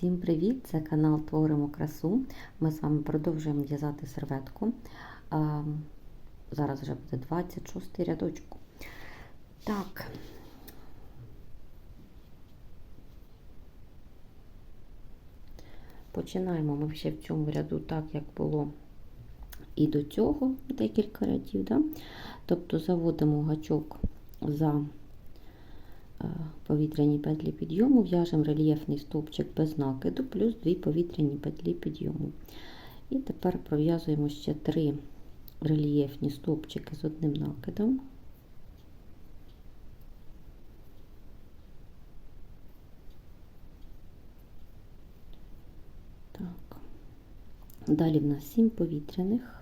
Всім привіт! Це канал Творимо красу. Ми з вами продовжуємо в'язати серветку. Зараз вже буде 26 рядочок. Так. Починаємо ми ще в цьому ряду так, як було і до цього декілька рядів. Да? Тобто заводимо гачок за повітряні петлі підйому, в'яжемо рельєфний стовпчик без накиду, плюс дві повітряні петлі підйому. І тепер пров'язуємо ще три рельєфні стовпчики з одним накидом. Так. Далі в нас сім повітряних.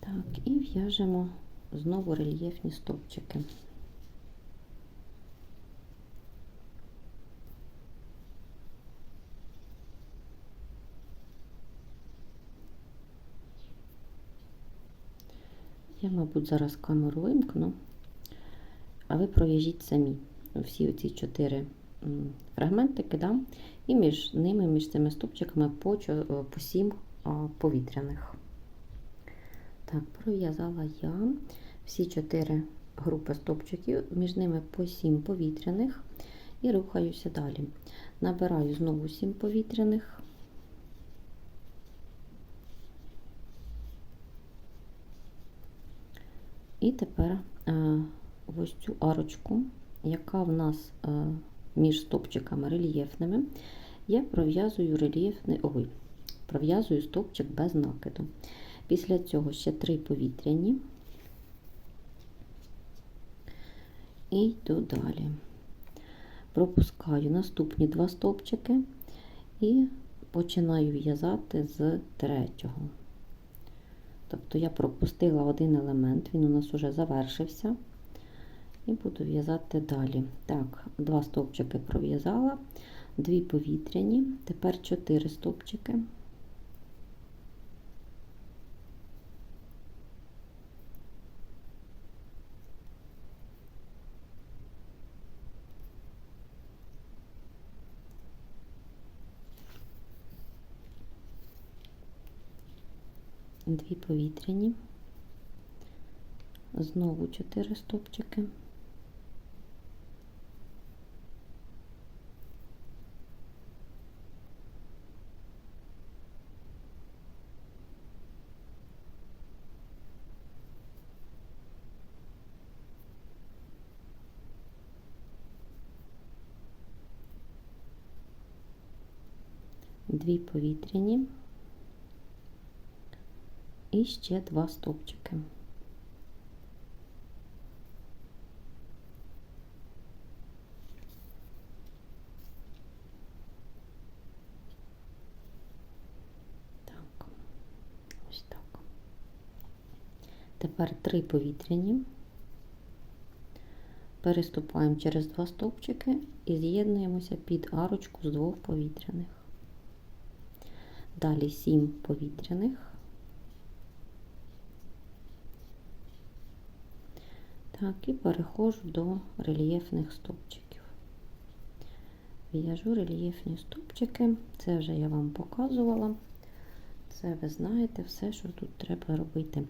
Так, і в'яжемо знову рельєфні стовпчики. Я, мабуть, зараз камеру вимкну, а ви пров'яжіть самі всі оці чотири фрагментики, да? і між ними, між цими стовпчиками по, по сім повітряних. Так, пров'язала я всі чотири групи стовпчиків, між ними по 7 повітряних і рухаюся далі. Набираю знову 7 повітряних. І тепер е, ось цю арочку, яка в нас е, між стовпчиками рельєфними, я пров'язую рельєфний, ой, пров'язую стовпчик без накиду. Після цього ще три повітряні і йду далі. Пропускаю наступні два стовпчики і починаю в'язати з третього. Тобто я пропустила один елемент, він у нас вже завершився, і буду в'язати далі. Так, два стовпчики пров'язала, дві повітряні, тепер чотири стовпчики. Дві повітряні, знову чотири стовпчики. Дві повітряні і ще два стовпчики. Так, ось так. Тепер три повітряні. Переступаємо через два стовпчики і з'єднуємося під арочку з двох повітряних. Далі сім повітряних. Так, і переходжу до рельєфних стовпчиків. В'яжу рельєфні стовпчики, це вже я вам показувала. Це ви знаєте все, що тут треба робити.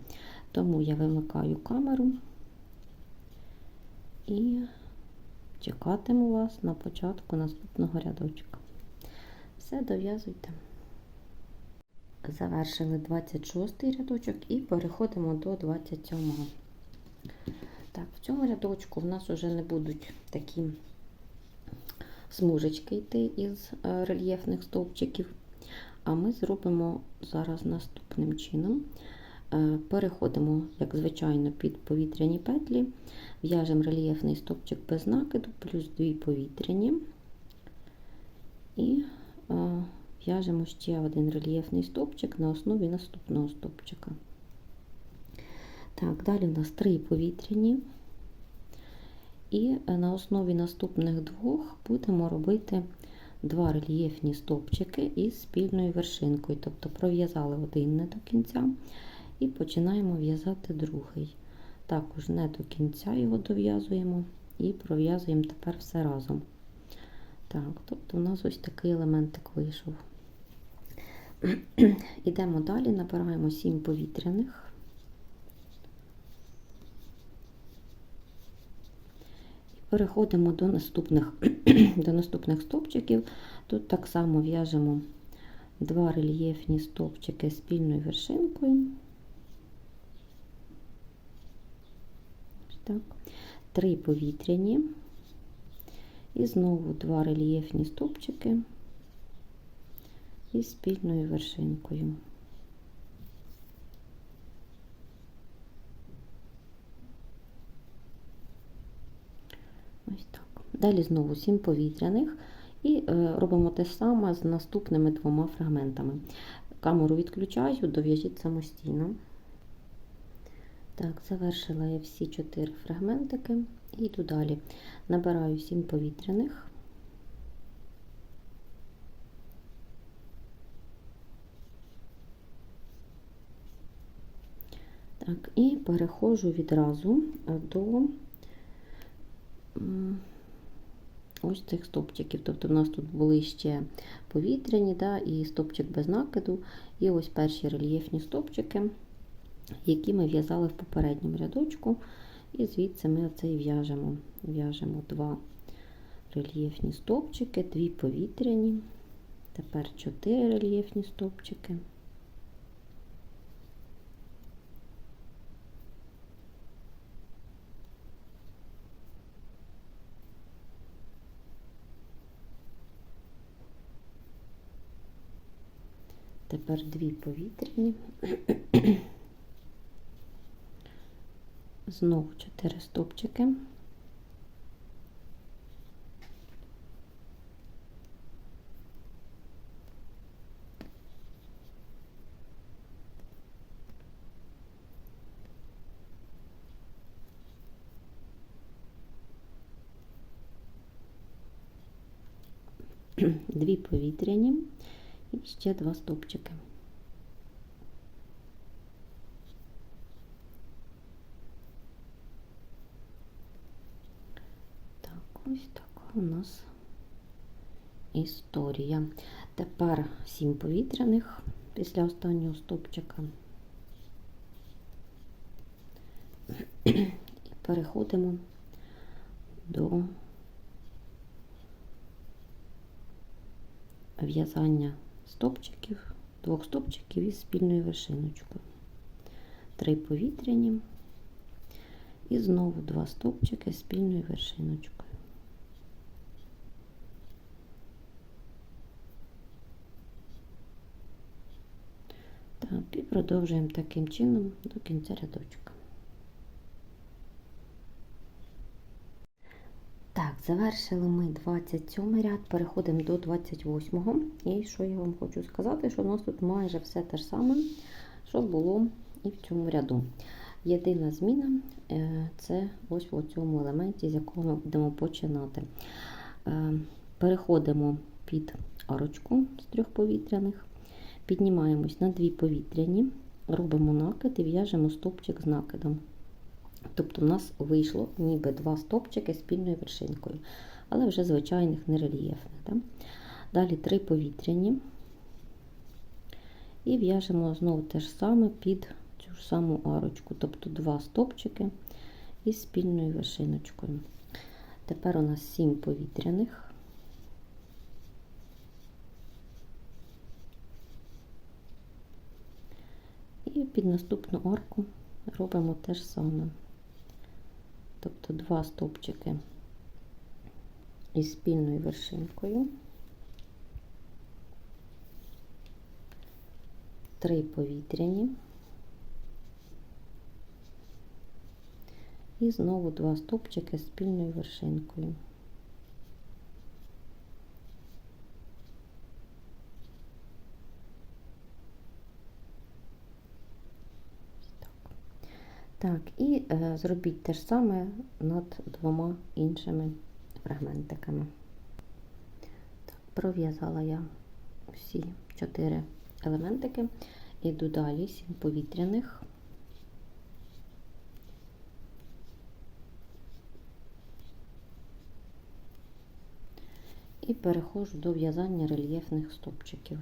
Тому я вимикаю камеру і чекатиму вас на початку наступного рядочка. Все, дов'язуйте. Завершили 26 рядочок і переходимо до 27. Так, в цьому рядочку в нас вже не будуть такі смужечки йти із е, рельєфних стовпчиків. А ми зробимо зараз наступним чином. Е, переходимо, як звичайно, під повітряні петлі, в'яжемо рельєфний стовпчик без накиду, плюс дві повітряні. І е, в'яжемо ще один рельєфний стовпчик на основі наступного стовпчика. Так, далі у нас три повітряні. І на основі наступних двох будемо робити два рельєфні стовпчики із спільною вершинкою. Тобто пров'язали один не до кінця І починаємо в'язати другий. Також не до кінця його дов'язуємо і пров'язуємо тепер все разом. Так, тобто у нас ось такий елементик вийшов. Ідемо далі, набираємо 7 повітряних. І переходимо до наступних, до наступних стовпчиків. Тут так само в'яжемо два рельєфні стовпчики спільною вершинкою. Так. Три повітряні. І знову два рельєфні стовпчики із спільною вершинкою. Ось так. Далі знову 7 повітряних і е, робимо те саме з наступними двома фрагментами. Камеру відключаю, дов'яжіть самостійно. Так, завершила я всі 4 фрагментики і йду далі. Набираю 7 повітряних. Так, і переходжу відразу до ось цих стопчиків. Тобто в нас тут були ще повітряні, да, і стопчик без накиду, і ось перші рельєфні стопчики, які ми в'язали в попередньому рядочку. І звідси ми оце і в'яжемо. В'яжемо два рельєфні стовпчики, дві повітряні, тепер чотири рельєфні стовпчики. Тепер дві повітряні. Знову 4 стопчики. Дві повітряні і ще два стопчики. Ось така у нас історія. Тепер сім повітряних після останнього стопчика. І переходимо до в'язання стопчиків, двох стопчиків із спільною вершиночкою. Три повітряні і знову два стопчики з спільною вершиночкою. Так, і продовжуємо таким чином до кінця рядочка. Так, завершили ми 27 ряд, переходимо до 28-го. І що я вам хочу сказати, що у нас тут майже все те ж саме, що було і в цьому ряду. Єдина зміна е, це ось у цьому елементі, з якого ми будемо починати. Е, переходимо під арочку з трьох повітряних. Піднімаємось на дві повітряні, робимо накид і в'яжемо стопчик з накидом. Тобто, у нас вийшло ніби два стопчики спільною вершинкою, але вже звичайних нерельєфних. Да? Далі три повітряні. І в'яжемо знову те ж саме під цю ж саму арочку, тобто два стопчики із спільною вершиночкою. Тепер у нас сім повітряних. І під наступну арку робимо те ж саме. Тобто два стовпчики із спільною вершинкою, три повітряні і знову два стовпчики з спільною вершинкою. Так, і е, зробіть те ж саме над двома іншими фрагментиками. Так, Пров'язала я всі чотири елементики, іду далі сім повітряних. І перехожу до в'язання рельєфних стопчиків.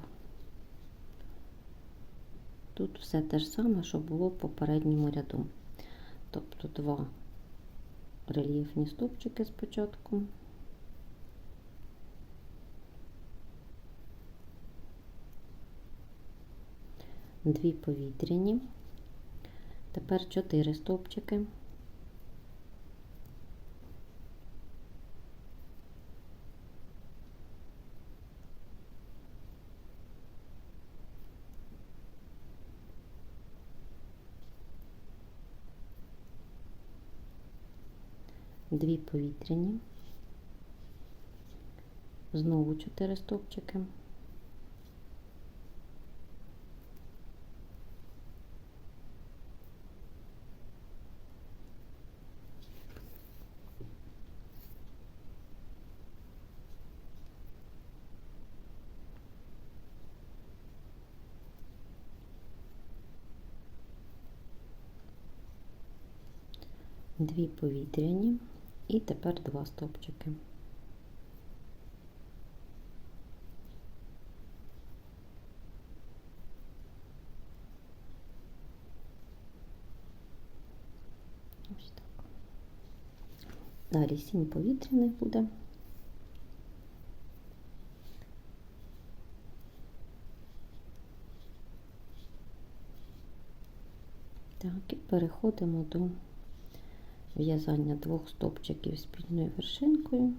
Тут все те ж саме, що було в попередньому ряду. Тобто два рельєфні стопчики спочатку. Дві повітряні. Тепер чотири стопчики. Дві повітряні. Знову чотири стопчики. Дві повітряні і тепер два стопчики. Ось так. Далі сім повітряних буде. Так, і переходимо до в'язання двох стопчиків спільною вершинкою.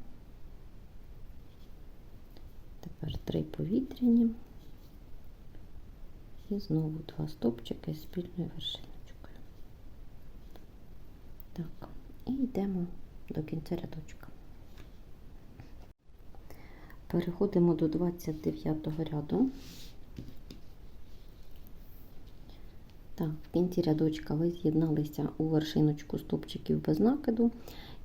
Тепер три повітряні і знову два стопчики спільною вершиночкою. Так, і йдемо до кінця рядочка. Переходимо до 29 ряду. Так, в кінці рядочка ви з'єдналися у вершиночку стопчиків без накиду,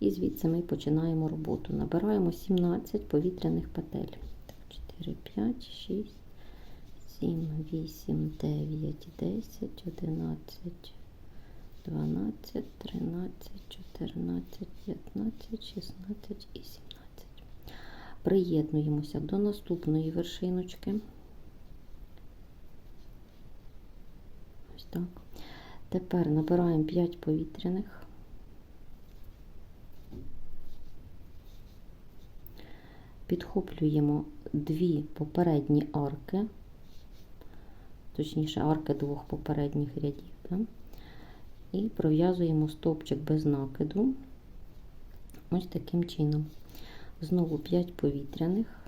і звідси ми починаємо роботу. Набираємо 17 повітряних петель. Так, 4, 5, 6, 7, 8, 9, 10, 11, 12, 13, 14, 15, 16 і 17. Приєднуємося до наступної вершиночки. Ось так. Тепер набираємо 5 повітряних. Підхоплюємо дві попередні арки, точніше, арки двох попередніх рядів. Да? І пров'язуємо стовпчик без накиду. Ось таким чином. Знову 5 повітряних.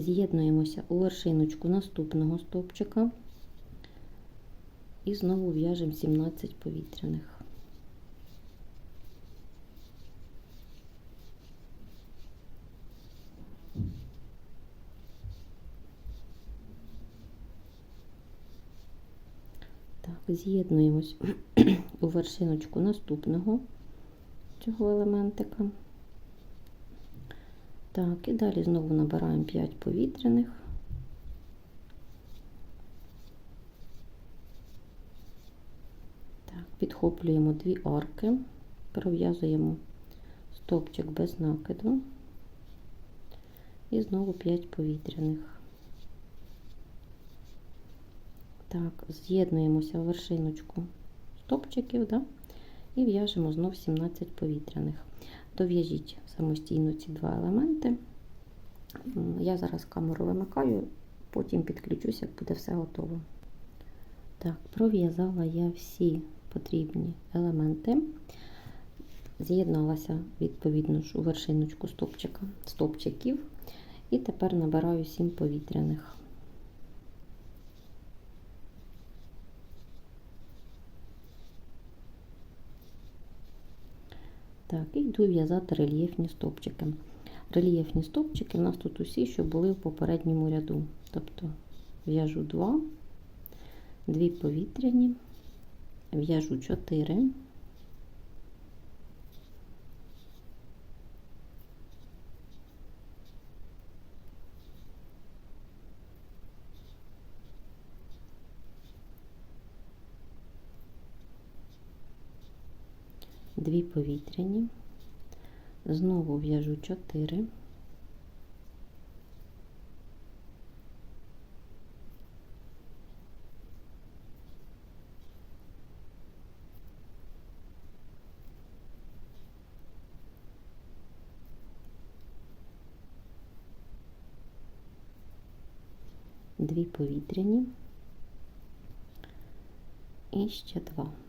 З'єднуємося у вершиночку наступного стовпчика і знову в'яжемо 17 повітряних. З'єднуємось у вершиночку наступного цього елементика. Так, і далі знову набираємо 5 повітряних. Підхоплюємо дві арки, пров'язуємо стовпчик без накиду і знову 5 повітряних. Так, з'єднуємося в вершиночку стопчиків, да? і в'яжемо знов 17 повітряних. Дов'яжіть самостійно ці два елементи. Я зараз камеру вимикаю, потім підключуся, як буде все готово. Так, пров'язала я всі потрібні елементи. З'єдналася, відповідно ж, у вершиночку стопчика, стопчиків. І тепер набираю 7 повітряних. Так, і йду в'язати рельєфні стопчики. Рельєфні стопчики у нас тут усі, що були в попередньому ряду. Тобто в'яжу 2, 2 повітряні, в'яжу 4. Дві повітряні, Знову в'яжу 4. Дві повітряні і ще два.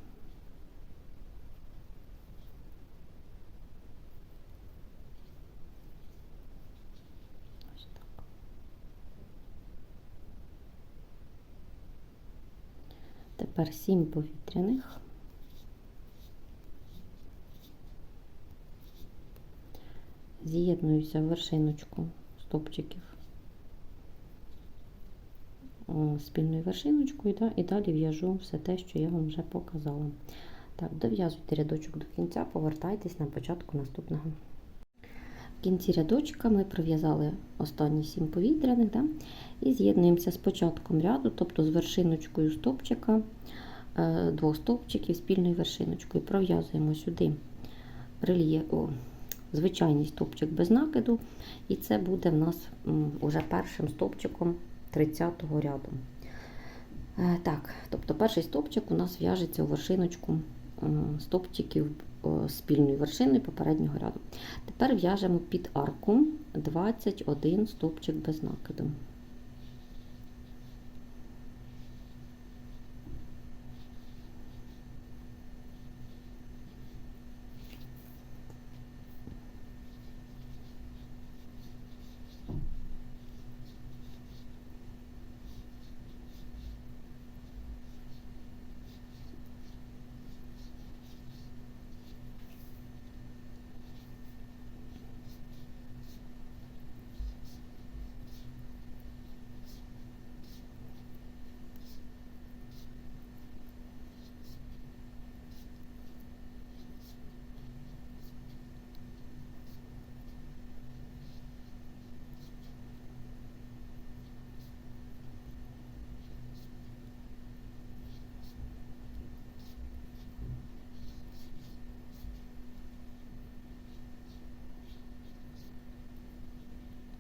Тепер сім повітряних. З'єднуюся в вершиночку стопчиків спільною вершиночкою да, і далі в'яжу все те, що я вам вже показала. Так, дов'язуйте рядочок до кінця, повертайтесь на початку наступного. В кінці рядочка ми пров'язали останні 7 повітряних да, і з'єднуємося з початком ряду, тобто з вершиночкою стопчика, е, двох стовпчиків спільною вершиночкою. Пров'язуємо сюди рельєф, о, звичайний стовпчик без накиду, і це буде в нас уже першим стовпчиком 30-го ряду. Е, Так, тобто перший стовпчик у нас в'яжеться у вершиночку стовпчиків спільною вершиною попереднього ряду. Тепер в'яжемо під арку 21 стовпчик без накиду.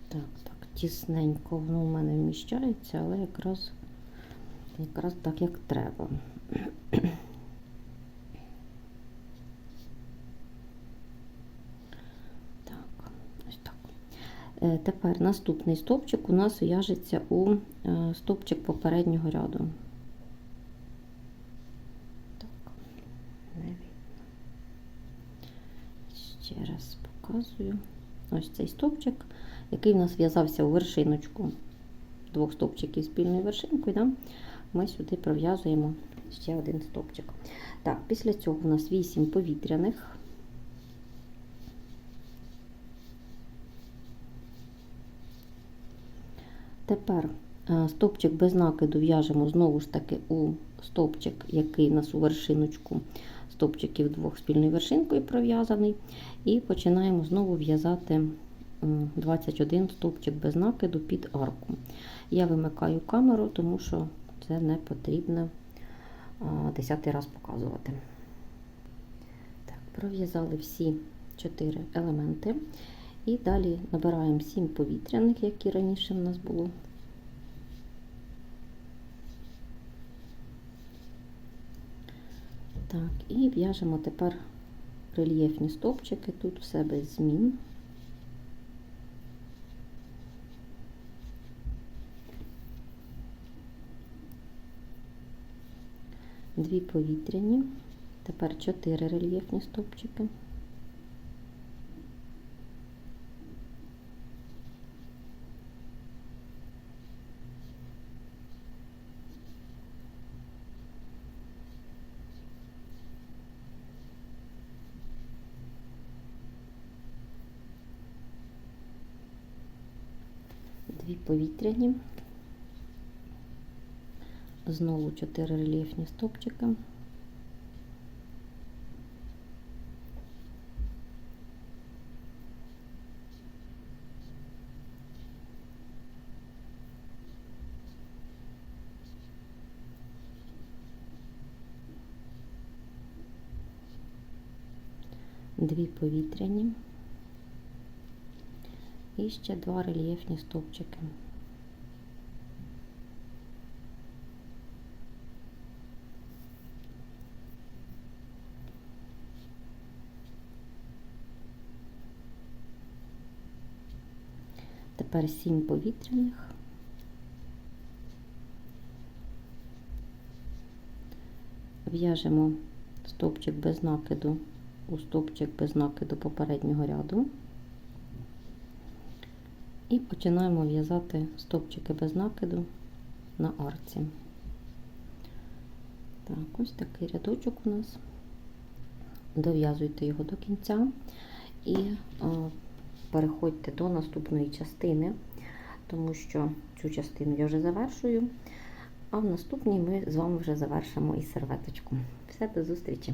Так, так, тісненько воно у мене вміщається, але якраз, якраз так, як треба. Так, ось так. Е, Тепер наступний стовпчик у нас в'яжеться у е, стовпчик попереднього ряду. Так, не видно. Ще раз показую. Ось цей стовпчик, який в нас в'язався у вершиночку двох стовпчиків спільною вершинкою. Да? Ми сюди пров'язуємо ще один стовпчик. Так, після цього у нас 8 повітряних. Тепер е, стовпчик без накиду в'яжемо знову ж таки у стовпчик, який у нас у вершиночку стовпчиків двох спільною вершинкою пров'язаний. І починаємо знову в'язати 21 стовпчик без накиду під арку. Я вимикаю камеру, тому що це не потрібно а, десятий раз показувати. Так, Пров'язали всі 4 елементи. І далі набираємо 7 повітряних, які раніше в нас було. Так, і в'яжемо тепер рельєфні стовпчики, тут все без змін. Дві повітряні, тепер 4 рельєфні стовпчики. Дві повітряні, знову 4 рельєфні стовпчики. Дві повітряні. І ще два рельєфні стовпчики. Тепер сім повітряних. В'яжемо стовпчик без накиду у стовпчик без накиду попереднього ряду. І починаємо в'язати стовпчики без накиду на арці. Так, ось такий рядочок у нас. Дов'язуйте його до кінця і о, переходьте до наступної частини, тому що цю частину я вже завершую, а в наступній ми з вами вже завершимо і серветочку. Все, до зустрічі!